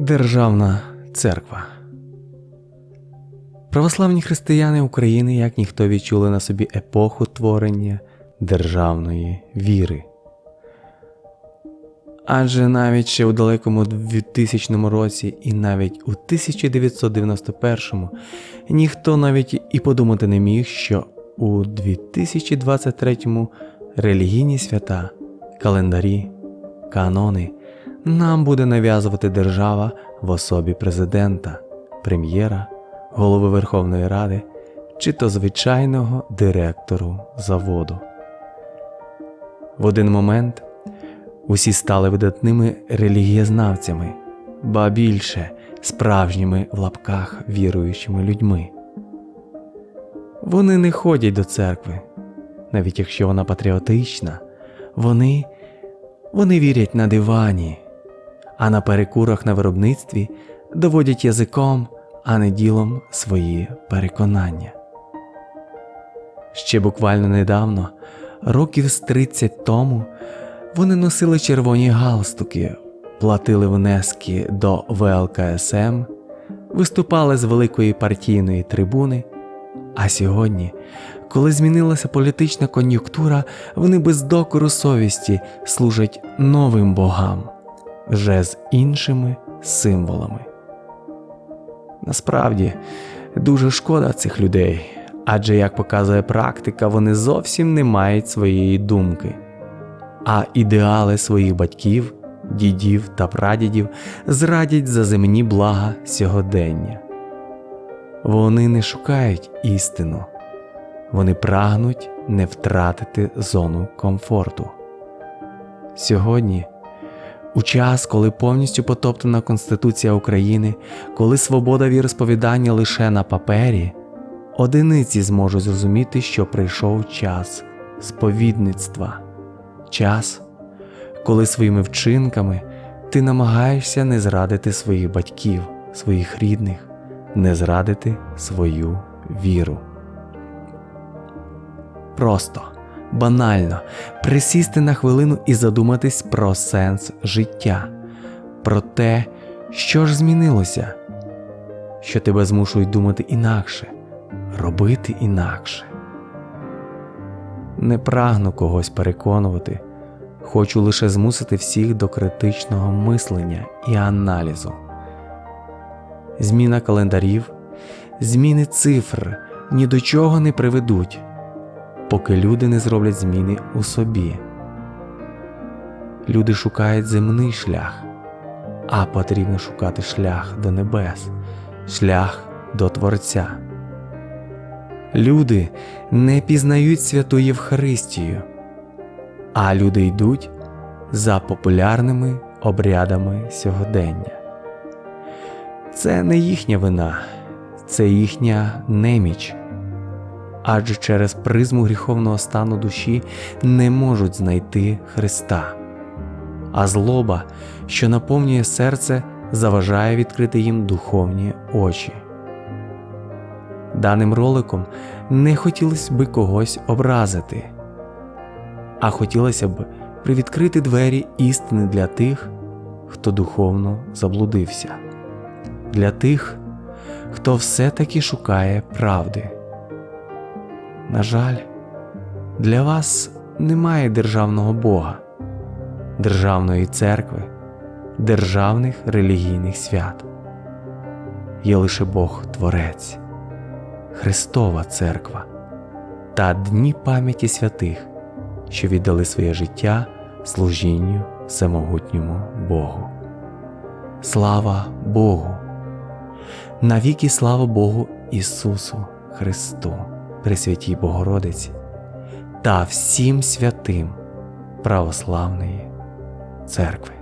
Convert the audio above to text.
Державна церква. Православні християни України як ніхто відчули на собі епоху творення державної віри. Адже навіть ще у далекому 2000 році і навіть у 1991 ніхто навіть і подумати не міг, що у 2023 релігійні свята, календарі, канони нам буде нав'язувати держава в особі президента, прем'єра, голови Верховної Ради чи то звичайного директору заводу. В один момент усі стали видатними релігієзнавцями, ба більше справжніми в лапках віруючими людьми. Вони не ходять до церкви, навіть якщо вона патріотична, вони, вони вірять на дивані, а на перекурах на виробництві доводять язиком, а не ділом свої переконання. Ще буквально недавно, років з 30 тому, вони носили червоні галстуки, платили внески до ВЛКСМ, виступали з великої партійної трибуни. А сьогодні, коли змінилася політична кон'юнктура, вони без докору совісті служать новим богам, вже з іншими символами. Насправді дуже шкода цих людей, адже, як показує практика, вони зовсім не мають своєї думки, а ідеали своїх батьків, дідів та прадідів зрадять за земні блага сьогодення. Вони не шукають істину, вони прагнуть не втратити зону комфорту. Сьогодні, у час, коли повністю потоптана Конституція України, коли свобода віросповідання лише на папері, одиниці зможуть зрозуміти, що прийшов час сповідництва, час, коли своїми вчинками ти намагаєшся не зрадити своїх батьків, своїх рідних не зрадити свою віру. Просто, банально присісти на хвилину і задуматись про сенс життя, про те, що ж змінилося, що тебе змушують думати інакше, робити інакше. Не прагну когось переконувати, хочу лише змусити всіх до критичного мислення і аналізу зміна календарів, зміни цифр ні до чого не приведуть, поки люди не зроблять зміни у собі. Люди шукають земний шлях, а потрібно шукати шлях до небес, шлях до Творця. Люди не пізнають святу Євхаристію, а люди йдуть за популярними обрядами сьогодення. Це не їхня вина, це їхня неміч, адже через призму гріховного стану душі не можуть знайти Христа, а злоба, що наповнює серце, заважає відкрити їм духовні очі. Даним роликом не хотілося би когось образити, а хотілося б привідкрити двері істини для тих, хто духовно заблудився для тих, хто все-таки шукає правди. На жаль, для вас немає державного Бога, державної церкви, державних релігійних свят. Є лише Бог Творець, Христова Церква та дні пам'яті святих, що віддали своє життя служінню всемогутньому Богу. Слава Богу! Навіки слава Богу Ісусу Христу, Пресвятій Богородиці та всім святим православної церкви.